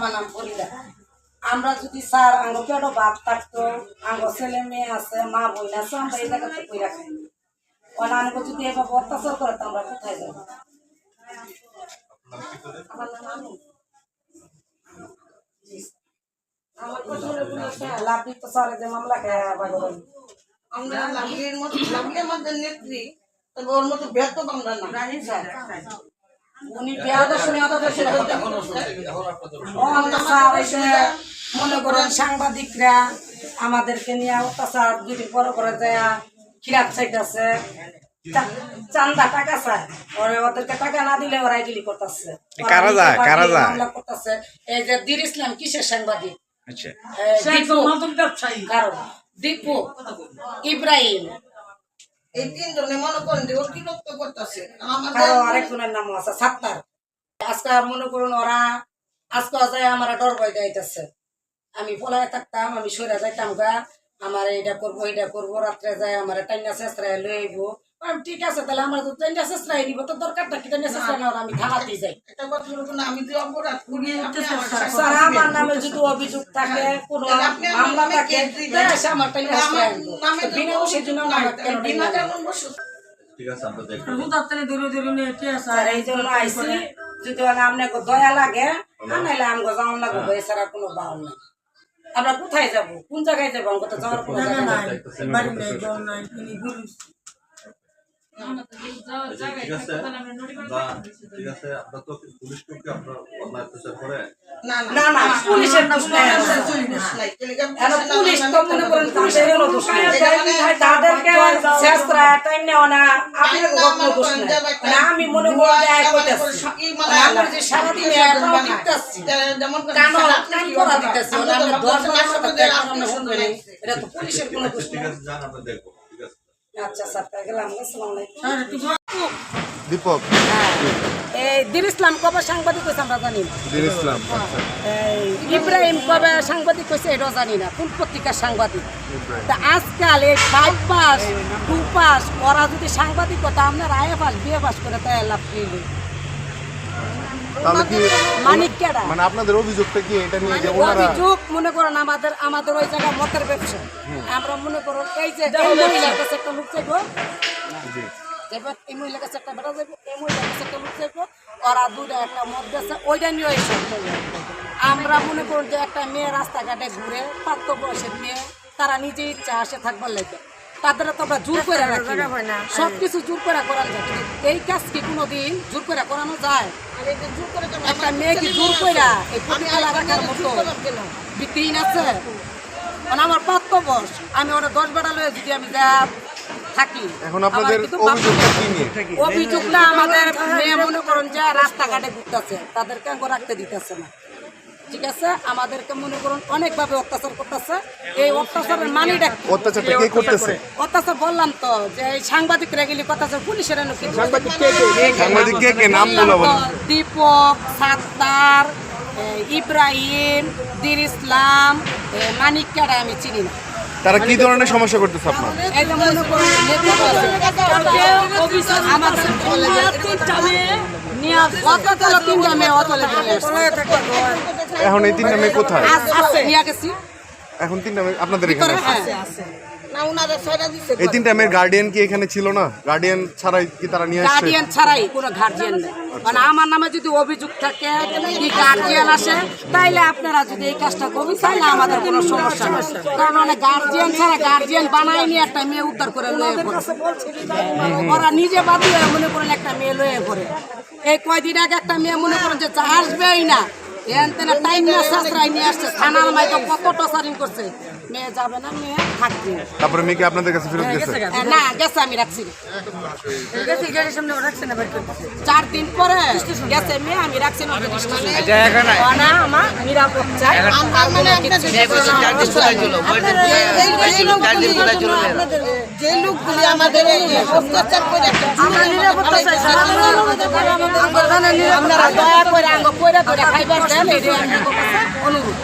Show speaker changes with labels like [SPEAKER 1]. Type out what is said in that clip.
[SPEAKER 1] আমার নাম ফরিদা আমরা যদি স্যার আঙ্গ কেন বাপ থাকতো আঙ্গ ছেলে মেয়ে আছে মা বোন আছে আমরা এই জায়গাতে কইরা খাই কারণ আমাকে যদি এভাবে অত্যাচার করে তো আমরা কোথায় যাব? আমার নাম আনু। জি। আমার যে মামলা খেয়ে
[SPEAKER 2] লাভলির মতো লাভলি আমাদের নেত্রী তবে ওর মতো ব্যর্থ আমরা না।
[SPEAKER 1] উনি অদর্শনী অত্যাচার এসে মনে করেন সাংবাদিকরা আমাদেরকে নিয়ে অত্যাচার দুদিন পরে করে যায় খিরাপ চাইতেছে। চান্দা টাকা চায়। ওরা ওদেরকে টাকা না দিলে ওরা এগুলি করতেছে।
[SPEAKER 3] কারা যায়? কারা যায়?
[SPEAKER 1] করতেছে। এই যে দির ইসলাম কিসের সাংবাদিক?
[SPEAKER 3] আচ্ছা।
[SPEAKER 1] দীপু ইব্রাহিম
[SPEAKER 2] এই তিনজনে মনে করেন যে ওর কি লক্ষ্য করতেছে আমাদের
[SPEAKER 1] আরেকজনের নাম আছে সাত্তার। আজকে মনে করুন ওরা আজকে যায় আমার ডর ভয় যাইতেছে আমি পলায় থাকতাম আমি সরে যাইতাম গা। আমার এটা করব এটা করব রাত্রে যায় আমার টাইনা চেষ্টায় লই আইবো। আমি ঠিক আছে তাহলে আমার তো টাইনা চেষ্টায় নিব। তো দরকারটা কি? টাইনা চেষ্টা না আমি থানাতেই যাই।
[SPEAKER 2] না?
[SPEAKER 1] স্যার আমার নামে যদি অভিযোগ থাকে কোনো মামলা থাকে তাহলে আমার
[SPEAKER 2] নামে
[SPEAKER 1] বিনা বসে জন্য
[SPEAKER 2] না,
[SPEAKER 1] আমার
[SPEAKER 4] ঠিক
[SPEAKER 1] স্যার এই জন্য আইসি। যদি ওরা দয়া লাগে আর নাইলে আমগো লাগবে এছাড়া কোনো বাউল নাই। আমরা কোথায় যাব? কোন জায়গায় যাব? আমাকে তো যাওয়ার কোনো জায়গা নাই।
[SPEAKER 4] ঠিক আছে। ঠিক আছে আমরা তো পুলিশ টোকে আমরা অন্যায় অত্যাচার করে।
[SPEAKER 2] না
[SPEAKER 1] না না পুলিশের দোষ নাই।
[SPEAKER 2] পুলিশ নাই টেলিগ্রাম
[SPEAKER 1] এখন পুলিশ তো মনে করেন পুলিশের কোনো দোষ নাই। তাদেরকে শেষরা টাইম নেওয়া না। আপনার কোনো দোষ নাই আমি মনে করি এক মানে আমরা যে সারাদিন এটাও দেখতেছি
[SPEAKER 2] যেমন
[SPEAKER 1] কানো করা দিতেছি? মানে আমরা দশ এটা তো পুলিশের কোনো দোষ
[SPEAKER 4] ঠিক আছে যান আমরা দেখব। ঠিক আছে
[SPEAKER 1] আচ্ছা স্যার গেলাম।
[SPEAKER 3] দীপক।
[SPEAKER 1] এই দিন ইসলাম কবে সাংবাদিক হয়েছে আমরা জানি না।
[SPEAKER 3] দিন ইসলাম
[SPEAKER 1] এই ইব্রাহিম কবে সাংবাদিক হয়েছে এটাও জানি না কোন পত্রিকার সাংবাদিক। তা আজকাল এই ফাইভ পাস টু পাস ওরা যদি সাংবাদিক হতো আপনার আয়ে পাস বিয়ে পাস করে তাই লাভ নিল
[SPEAKER 3] তাহলে কি
[SPEAKER 1] মানিক কেডা?
[SPEAKER 3] মানে আপনাদের অভিযোগটা কি? এটা নিয়ে যে ওনারা
[SPEAKER 1] অভিযোগ মনে করেন আমাদের আমাদের ওই জায়গায় মতের ব্যবসা। আমরা মনে করুন এই যে এই মহিলার কাছে একটা লোক চাইব।
[SPEAKER 3] জি।
[SPEAKER 1] এবার এই মহিলার কাছে একটা বেটা যাইবো এই মহিলার কাছে একটা লোক যাইবো ওরা দুইটা একটা মদ বেছে ওইটা নিয়ে এসে আমরা মনে করুন যে একটা মেয়ে রাস্তাঘাটে ঘুরে প্রাপ্ত বয়সের মেয়ে তারা নিজে ইচ্ছা আসে থাকবার লাগে তাদের তো আমরা জোর করে রাখি। সব কিছু জোর করে করানো যায় এই কাজ কি কোনোদিন জোর করে করানো যায়? একটা মেয়ে কি জোর করে এই প্রতিকালা রাখার মতো বিতিন আছে? মানে আমার প্রাপ্ত বয়স আমি ওরা দশ বেড়া লয়ে যদি আমি যা থাকি।
[SPEAKER 3] এখন আপনাদের অভিযোগটা কি নিয়ে?
[SPEAKER 1] অভিযোগটা আমাদের মেয়ে মনে করেন যে রাস্তাঘাটে ঘুরতেছে তাদেরকে রাখতে দিতেছে না। ঠিক আছে? আমাদেরকে মনে করুন অনেকভাবে অত্যাচার করতেছে। এই অত্যাচারের মানিটা কি?
[SPEAKER 3] অত্যাচারটা কে করতেছে?
[SPEAKER 1] অত্যাচার বললাম তো যে এই সাংবাদিকরা গেলে কথা পুলিশের এনে কি সাংবাদিক
[SPEAKER 3] সাংবাদিক কে কে? নামগুলো বলেন
[SPEAKER 1] দীপক সাত্তার ইব্রাহিম দির ইসলাম মানিক কেডা আমি চিনি না।
[SPEAKER 3] তারা কি ধরনের সমস্যা করতেছে আপনার?
[SPEAKER 1] মনে আমাদের তিনটা মেয়ে অতলে।
[SPEAKER 3] এখন এই তিনটা মেয়ে কোথায়?
[SPEAKER 1] আছে নিয়ে গেছি।
[SPEAKER 3] এখন তিনটা মেয়ে আপনাদের এখানে? আছে?
[SPEAKER 1] হ্যাঁ
[SPEAKER 2] ছয়টা দিচ্ছে
[SPEAKER 3] এই তিনটা মেয়ের গার্ডিয়ান কি এখানে ছিল না? গার্ডিয়ান ছাড়াই কি তারা নিয়ে আসছে?
[SPEAKER 1] গার্ডিয়ান ছাড়াই কোনো গার্জিয়ান নেই। মানে আমার নামে যদি অভিযোগ থাকে কি গার্জিয়ান আসে তাইলে আপনারা যদি এই কাজটা করবেন তাইলে আমাদের কোনো সমস্যা নেই। কারণ অনেক গার্জিয়ান ছাড়া গার্জিয়ান বানায় নিয়ে একটা মেয়ে উদ্ধার করে লয়ে পড়ে। ওরা নিজে বাদিয়ে মনে করেন একটা মেয়ে লয়ে পড়ে। এই কয়দিন আগে একটা মেয়ে মনে করেন যে যা আসবেই না। এন তেনা টাইম না সাশ্রয় নিয়ে আসছে। থানার মাইকে কত টসারিং করছে। মেয়ে যাবে না মেয়ে থাকবে।
[SPEAKER 3] তারপরে মেয়েকে আপনাদের কাছে ফেরত গেছে?
[SPEAKER 1] না গেছে আমি রাখছি। গেছে গেছে সামনে রাখছে না বাকি চার দিন পরে গেছে মেয়ে আমি রাখছি না। না আমার নিরাপদ চাই।
[SPEAKER 2] আমরা মানে আপনাদের যে লোকগুলি আমাদের এই অত্যাচার করে
[SPEAKER 1] আমার নিরাপত্তা চাই আমরা দয়া করে আঙ্গ কইরা করে খাইবার দেন এটাই যে আমি কাছে অনুরোধ।